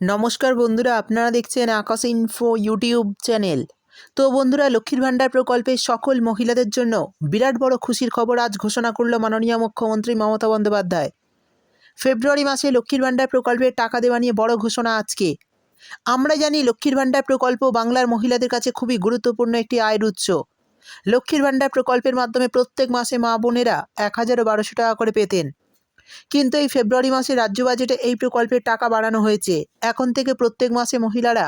নমস্কার বন্ধুরা, আপনারা দেখছেন আকাশ ইনফো ইউটিউব চ্যানেল তো বন্ধুরা, লক্ষ্মীর ভাণ্ডার প্রকল্পে সকল মহিলাদের জন্য বিরাট বড় খুশির খবর আজ ঘোষণা করল মাননীয় মুখ্যমন্ত্রী মমতা বন্দ্যোপাধ্যায়। ফেব্রুয়ারি মাসে লক্ষ্মীর ভাণ্ডার প্রকল্পে টাকা দেওয়া নিয়ে বড় ঘোষণা আজকে। আমরা জানি লক্ষ্মীর ভাণ্ডার প্রকল্প বাংলার মহিলাদের কাছে খুবই গুরুত্বপূর্ণ একটি আয়ের উৎস। লক্ষ্মীর ভাণ্ডার প্রকল্পের মাধ্যমে প্রত্যেক মাসে মা বোনেরা এক হাজার বারোশো টাকা করে পেতেন। কিন্তু এই ফেব্রুয়ারি মাসে রাজ্য বাজেটে এই প্রকল্পের টাকা বাড়ানো হয়েছে। এখন থেকে প্রত্যেক মাসে মহিলারা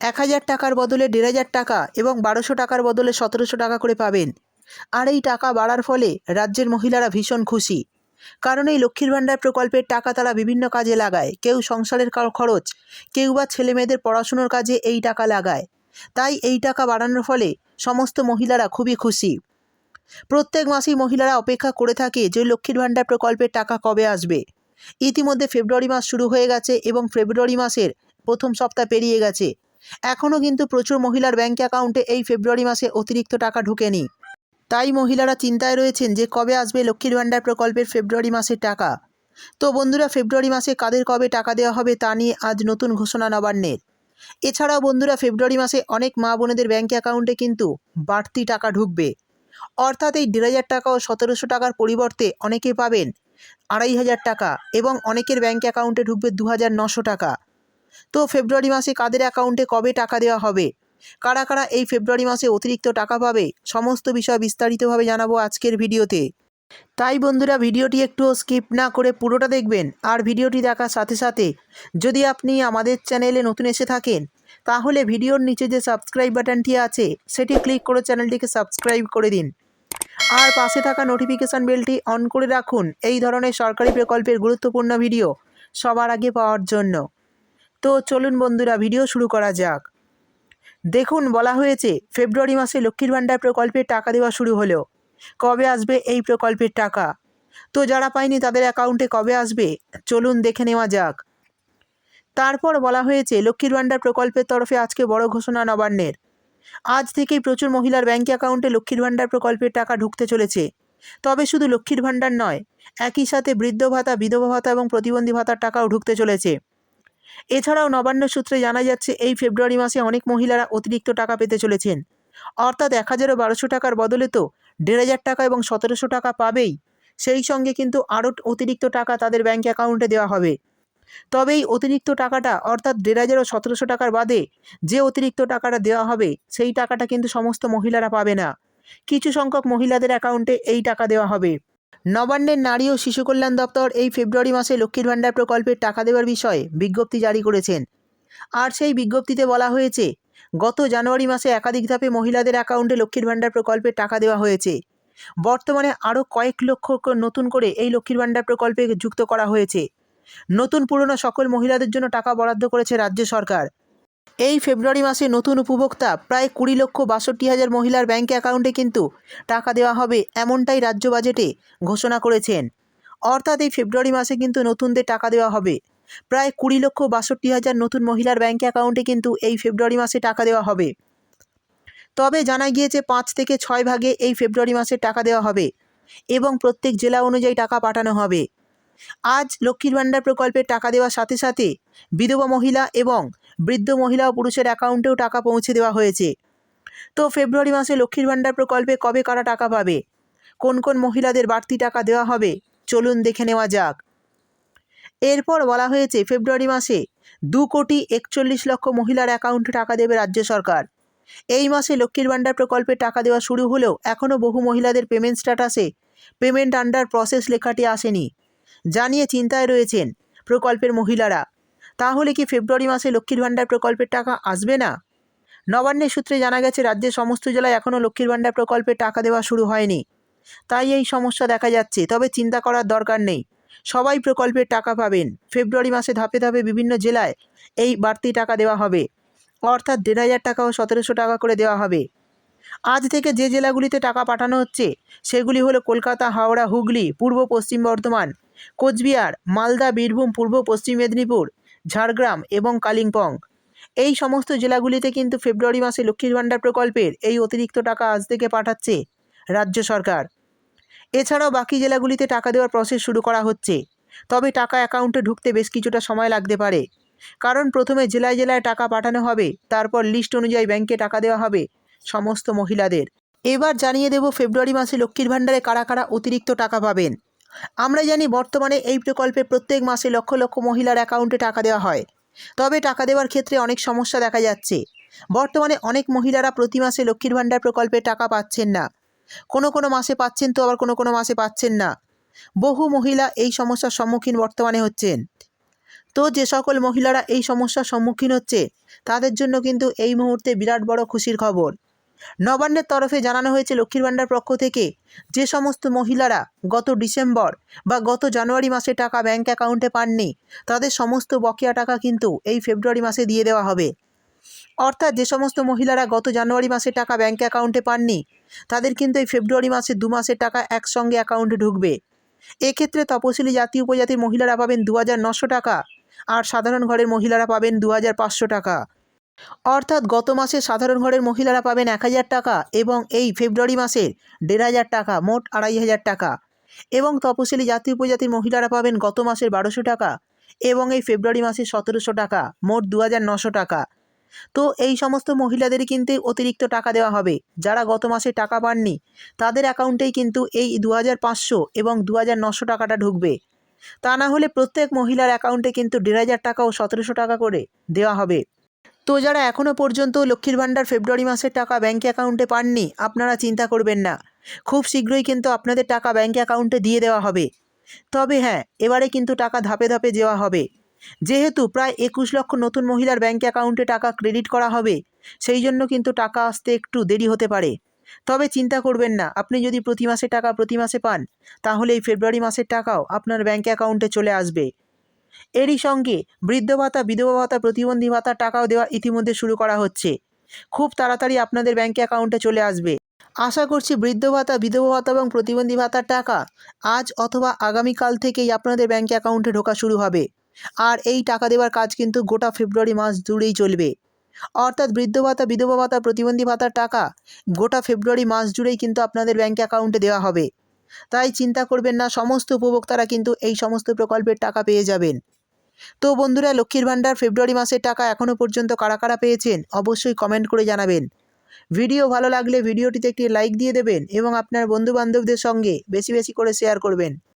এক হাজার টাকার বদলে দেড় হাজার টাকা এবং বারোশো টাকার বদলে সতেরোশো টাকা করে পাবেন। আর এই টাকা বাড়ার ফলে রাজ্যের মহিলারা ভীষণ খুশি। কারণ এই লক্ষ্মীর ভাণ্ডার প্রকল্পের টাকা তারা বিভিন্ন কাজে লাগায়। কেউ সংসারের খরচ, কেউ বা ছেলে মেয়েদের পড়াশুনোর কাজে এই টাকা লাগায়। তাই এই টাকা বাড়ানোর ফলে সমস্ত মহিলারা খুবই খুশি। প্রত্যেক মাসেই মহিলারা অপেক্ষা করে থাকে যে লক্ষ্মীর ভাণ্ডার প্রকল্পের টাকা কবে আসবে। ইতিমধ্যে ফেব্রুয়ারি মাস শুরু হয়ে গেছে এবং ফেব্রুয়ারি মাসের প্রথম সপ্তাহ পেরিয়ে গেছে। এখনও কিন্তু প্রচুর মহিলার ব্যাঙ্ক অ্যাকাউন্টে এই ফেব্রুয়ারি মাসে অতিরিক্ত টাকা ঢোকেনি। তাই মহিলারা চিন্তায় রয়েছেন যে কবে আসবে লক্ষ্মীর ভাণ্ডার প্রকল্পের ফেব্রুয়ারি মাসের টাকা। তো বন্ধুরা, ফেব্রুয়ারি মাসে কাদের কবে টাকা দেওয়া হবে তা নিয়ে আজ নতুন ঘোষণা নবান্নের। এছাড়াও বন্ধুরা, ফেব্রুয়ারি মাসে অনেক মা বোনেদের ব্যাঙ্ক অ্যাকাউন্টে কিন্তু বাড়তি টাকা ঢুকবে। অর্থাৎ এই দেড় হাজার টাকা ও সতেরোশো টাকার পরিবর্তে অনেকে পাবেন আড়াই হাজার টাকা এবং অনেকের ব্যাঙ্ক অ্যাকাউন্টে ঢুকবে দু হাজার নশো টাকা। তো ফেব্রুয়ারি মাসে কাদের অ্যাকাউন্টে কবে টাকা দেওয়া হবে? কারা কারা এই ফেব্রুয়ারি মাসে অতিরিক্ত টাকা পাবে? সমস্ত বিষয় বিস্তারিতভাবে জানাব আজকের ভিডিওতে। তাই বন্ধুরা, ভিডিওটি একটু স্কিপ না করে পুরোটা দেখবেন আর ভিডিওটি দেখার সাথে সাথে যদি আপনি আমাদের চ্যানেলে নতুন এসে থাকেন তাহলে ভিডিওর নিচে যে সাবস্ক্রাইব বাটনটি আছে, সেটি ক্লিক করে চ্যানেলটিকে সাবস্ক্রাইব করে দিন। আর পাশে থাকা নোটিফিকেশান বেলটি অন করে রাখুন। এই ধরনের সরকারি প্রকল্পের গুরুত্বপূর্ণ ভিডিও সবার আগে পাওয়ার জন্য। তো চলুন বন্ধুরা ভিডিও শুরু করা যাক। দেখুন, বলা হয়েছে, ফেব্রুয়ারি মাসে লক্ষ্মীর ভাণ্ডার প্রকল্পের টাকা দেওয়া শুরু হলো। কবে আসবে এই প্রকল্পের টাকা? তো যারা পায়নি তাদের অ্যাকাউন্টে কবে আসবে? চলুন দেখে নেওয়া যাক। তারপর বলা হয়েছে লক্ষ্মীর ভাণ্ডার প্রকল্পের তরফে আজকে বড় ঘোষণা নবান্নের। আজ থেকেই প্রচুর মহিলার ব্যাঙ্ক অ্যাকাউন্টে লক্ষ্মীর ভাণ্ডার প্রকল্পের টাকা ঢুকতে চলেছে। তবে শুধু লক্ষ্মীর ভাণ্ডার নয়, একই সাথে বৃদ্ধ ভাতা, বিধবা ভাতা এবং প্রতিবন্ধী ভাতার টাকাও ঢুকতে চলেছে। এছাড়াও নবান্ন সূত্রে জানা যাচ্ছে, এই ফেব্রুয়ারি মাসে অনেক মহিলারা অতিরিক্ত টাকা পেতে চলেছেন। অর্থাৎ এক হাজারও বারোশো টাকার বদলে তো দেড় হাজার টাকা এবং সতেরোশো টাকা পাবেই। সেই সঙ্গে কিন্তু আরও অতিরিক্ত টাকা তাদের ব্যাঙ্ক অ্যাকাউন্টে দেওয়া হবে। তবে এই অতিরিক্ত টাকাটা, অর্থাৎ দেড় হাজার ও সতেরোশো টাকার বাদে যে অতিরিক্ত টাকাটা দেওয়া হবে, সেই টাকাটা কিন্তু সমস্ত মহিলারা পাবে না। কিছু সংখ্যক মহিলাদের অ্যাকাউন্টে এই টাকা দেওয়া হবে। নবান্নের নারী ও শিশু কল্যাণ দপ্তর এই ফেব্রুয়ারি মাসে লক্ষ্মীর ভাণ্ডার প্রকল্পের টাকা দেওয়ার বিষয়ে বিজ্ঞপ্তি জারি করেছেন। আর সেই বিজ্ঞপ্তিতে বলা হয়েছে, গত জানুয়ারি মাসে একাধিক ধাপে মহিলাদের অ্যাকাউন্টে লক্ষ্মীর ভাণ্ডার প্রকল্পের টাকা দেওয়া হয়েছে। বর্তমানে আরও কয়েক লক্ষ নতুন করে এই লক্ষ্মীর ভাণ্ডার প্রকল্পে যুক্ত করা হয়েছে। নতুন পুরনো সকল মহিলাদের জন্য টাকা বরাদ্দ করেছে রাজ্য সরকার। এই ফেব্রুয়ারি মাসে নতুন উপভোক্তা, প্রায় কুড়ি লক্ষ বাষট্টি হাজার মহিলার ব্যাঙ্ক অ্যাকাউন্টে কিন্তু টাকা দেওয়া হবে এমনটাই রাজ্য বাজেটে ঘোষণা করেছেন। অর্থাৎ এই ফেব্রুয়ারি মাসে কিন্তু নতুনদের টাকা দেওয়া হবে। প্রায় কুড়ি লক্ষ বাষট্টি হাজার নতুন মহিলার ব্যাঙ্ক অ্যাকাউন্টে কিন্তু এই ফেব্রুয়ারি মাসে টাকা দেওয়া হবে। তবে জানা গিয়েছে পাঁচ থেকে ছয় ভাগে এই ফেব্রুয়ারি মাসে টাকা দেওয়া হবে এবং প্রত্যেক জেলা অনুযায়ী টাকা পাঠানো হবে। আজ লক্ষ্মীর ভাণ্ডার প্রকল্পের টাকা দেওয়ার সাথে সাথে বিধবা মহিলা এবং বৃদ্ধ মহিলা ও পুরুষের অ্যাকাউন্টেও টাকা পৌঁছে দেওয়া হয়েছে। তো ফেব্রুয়ারি মাসে লক্ষ্মীর ভাণ্ডার প্রকল্পে কবে কারা টাকা পাবে? কোন কোন মহিলাদের বাড়তি টাকা দেওয়া হবে? চলুন দেখে নেওয়া যাক। এরপর বলা হয়েছে, ফেব্রুয়ারি মাসে দু কোটি একচল্লিশ লক্ষ মহিলার অ্যাকাউন্টে টাকা দেবে রাজ্য সরকার। এই মাসে লক্ষ্মীর ভাণ্ডার প্রকল্পে টাকা দেওয়া শুরু হলেও এখনও বহু মহিলাদের পেমেন্ট স্ট্যাটাসে পেমেন্ট আন্ডার প্রসেস লেখাটি আসেনি। জানিয়ে চিন্তায় রয়েছেন প্রকল্পের মহিলারা। তাহলে কি ফেব্রুয়ারি মাসে লক্ষ্মীর ভাণ্ডার প্রকল্পের টাকা আসবে না? নবান্নের সূত্রে জানা গেছে, রাজ্যের সমস্ত জেলায় এখনও লক্ষ্মীর ভাণ্ডার প্রকল্পে টাকা দেওয়া শুরু হয়নি। তাই এই সমস্যা দেখা যাচ্ছে, তবে চিন্তা করার দরকার নেই। সবাই প্রকল্পের টাকা পাবেন। ফেব্রুয়ারি মাসে ধাপে ধাপে বিভিন্ন জেলায় এই বাড়তি টাকা দেওয়া হবে। অর্থাৎ দেড় হাজার টাকা ও সতেরোশো টাকা করে দেওয়া হবে। আজ থেকে যে জেলাগুলিতে টাকা পাঠানো হচ্ছে, সেগুলি হলো কলকাতা, হাওড়া, হুগলি, পূর্ব, পশ্চিম বর্ধমান। কোচবিহার, মালদা, বীরভূম, পূর্ব, পশ্চিম মেদিনীপুর, ঝাড়গ্রাম এবং কালিম্পং। এই সমস্ত জেলাগুলিতে কিন্তু ফেব্রুয়ারি মাসে লক্ষ্মীর ভাণ্ডার প্রকল্পের এই অতিরিক্ত টাকা আজ থেকে পাঠাচ্ছে রাজ্য সরকার। এছাড়াও বাকি জেলাগুলিতে টাকা দেওয়ার প্রসেস শুরু করা হচ্ছে। তবে টাকা অ্যাকাউন্টে ঢুকতে বেশ কিছুটা সময় লাগতে পারে। কারণ প্রথমে জেলায় জেলায় টাকা পাঠানো হবে, তারপর লিস্ট অনুযায়ী ব্যাংকে টাকা দেওয়া হবে সমস্ত মহিলাদের। এবার জানিয়ে দেব ফেব্রুয়ারি মাসে লক্ষ্মীর ভাণ্ডারে কারা কারা অতিরিক্ত টাকা পাবেন। আমরা জানি বর্তমানে এই প্রকল্পে প্রত্যেক মাসে লক্ষ লক্ষ মহিলার অ্যাকাউন্টে টাকা দেওয়া হয়। তবে টাকা দেওয়ার ক্ষেত্রে অনেক সমস্যা দেখা যাচ্ছে। বর্তমানে অনেক মহিলারা প্রতি মাসে লক্ষ্মীর ভাণ্ডার প্রকল্পে টাকা পাচ্ছেন না। কোনো কোনো মাসে পাচ্ছেন তো আবার কোনো কোনো মাসে পাচ্ছেন না। বহু মহিলা এই সমস্যার সম্মুখীন বর্তমানে হচ্ছেন। তো যে সকল মহিলারা এই সমস্যার সম্মুখীন হচ্ছে, তাদের জন্য কিন্তু এই মুহূর্তে বিরাট বড় খুশির খবর। নবান্নের তরফে জানানো হয়েছে লক্ষ্মীর ভাণ্ডার পক্ষ থেকে যে সমস্ত মহিলারা গত ডিসেম্বর বা গত জানুয়ারি মাসে টাকা ব্যাংক অ্যাকাউন্টে পাননি, তাদের সমস্ত বকেয়া টাকা কিন্তু এই ফেব্রুয়ারি মাসে দিয়ে দেওয়া হবে। অর্থাৎ যে সমস্ত মহিলারা গত জানুয়ারি মাসে টাকা ব্যাংক অ্যাকাউন্টে পাননি, তাদের কিন্তু এই ফেব্রুয়ারি মাসে দু মাসের টাকা একসঙ্গে অ্যাকাউন্টে ঢুকবে। এক্ষেত্রে তপশিলি জাতি উপজাতির মহিলারা পাবেন দু টাকা আর সাধারণ ঘরের মহিলারা পাবেন দু হাজার পাঁচশো টাকা। অর্থাৎ গত মাসে সাধারণ ঘরের মহিলারা পাবেন এক হাজার টাকা এবং এই ফেব্রুয়ারি মাসের দেড় হাজার টাকা, মোট আড়াই হাজার টাকা। এবং তপশিলি জাতি উপজাতির মহিলারা পাবেন গত মাসের বারোশো টাকা এবং এই ফেব্রুয়ারি মাসে সতেরোশো টাকা, মোট দু হাজার নশো টাকা। তো এই সমস্ত মহিলাদেরই কিন্তু অতিরিক্ত টাকা দেওয়া হবে। যারা গত মাসে টাকা পাননি, তাদের অ্যাকাউন্টেই কিন্তু এই দু হাজার পাঁচশো এবং দু হাজার নশো টাকাটা ঢুকবে। তা না হলে প্রত্যেক মহিলার অ্যাকাউন্টে কিন্তু দেড় হাজার টাকা ও সতেরোশো টাকা করে দেওয়া হবে। তো যারা এখনও পর্যন্ত লক্ষ্মীর ভাণ্ডার ফেব্রুয়ারি মাসের টাকা ব্যাঙ্ক অ্যাকাউন্টে পাননি, আপনারা চিন্তা করবেন না। খুব শীঘ্রই কিন্তু আপনাদের টাকা ব্যাঙ্ক অ্যাকাউন্টে দিয়ে দেওয়া হবে। তবে হ্যাঁ এবারে কিন্তু টাকা ধাপে ধাপে দেওয়া হবে। যেহেতু প্রায় একুশ লক্ষ নতুন মহিলার ব্যাঙ্ক অ্যাকাউন্টে টাকা ক্রেডিট করা হবে, সেই জন্য কিন্তু টাকা আসতে একটু দেরি হতে পারে। তবে চিন্তা করবেন না, আপনি যদি প্রতি মাসে টাকা প্রতি মাসে পান, তাহলে এই ফেব্রুয়ারি মাসের টাকাও আপনার ব্যাঙ্ক অ্যাকাউন্টে চলে আসবে। এরই সঙ্গে বৃদ্ধ ভাতা, বিধবা ভাতা, প্রতিবন্ধী ভাতার টাকাও দেওয়া ইতিমধ্যে শুরু করা হচ্ছে। খুব তাড়াতাড়ি আপনাদের ব্যাঙ্ক অ্যাকাউন্টে চলে আসবে। আশা করছি বৃদ্ধ ভাতা, বিধবা ভাতা এবং প্রতিবন্ধী ভাতার টাকা আজ অথবা আগামীকাল থেকেই আপনাদের ব্যাঙ্ক অ্যাকাউন্টে ঢোকা শুরু হবে। আর এই টাকা দেওয়ার কাজ কিন্তু গোটা ফেব্রুয়ারি মাস জুড়েই চলবে। অর্থাৎ বৃদ্ধ ভাতা, বিধবা ভাতা, প্রতিবন্ধী ভাতার টাকা গোটা ফেব্রুয়ারি মাস জুড়েই কিন্তু আপনাদের ব্যাঙ্ক অ্যাকাউন্টে দেওয়া হবে। তাই চিন্তা করবেন না, সমস্ত উপভোক্তারা কিন্তু এই সমস্ত প্রকল্পের টাকা পেয়ে যাবেন। তো বন্ধুরা, লক্ষ্মীর ভাণ্ডার ফেব্রুয়ারি মাসের টাকা এখনও পর্যন্ত কারা কারা পেয়েছেন অবশ্যই কমেন্ট করে জানাবেন। ভিডিও ভালো লাগলে ভিডিওটিতে একটি লাইক দিয়ে দেবেন এবং আপনার বন্ধুবান্ধবদের সঙ্গে বেশি বেশি করে শেয়ার করবেন।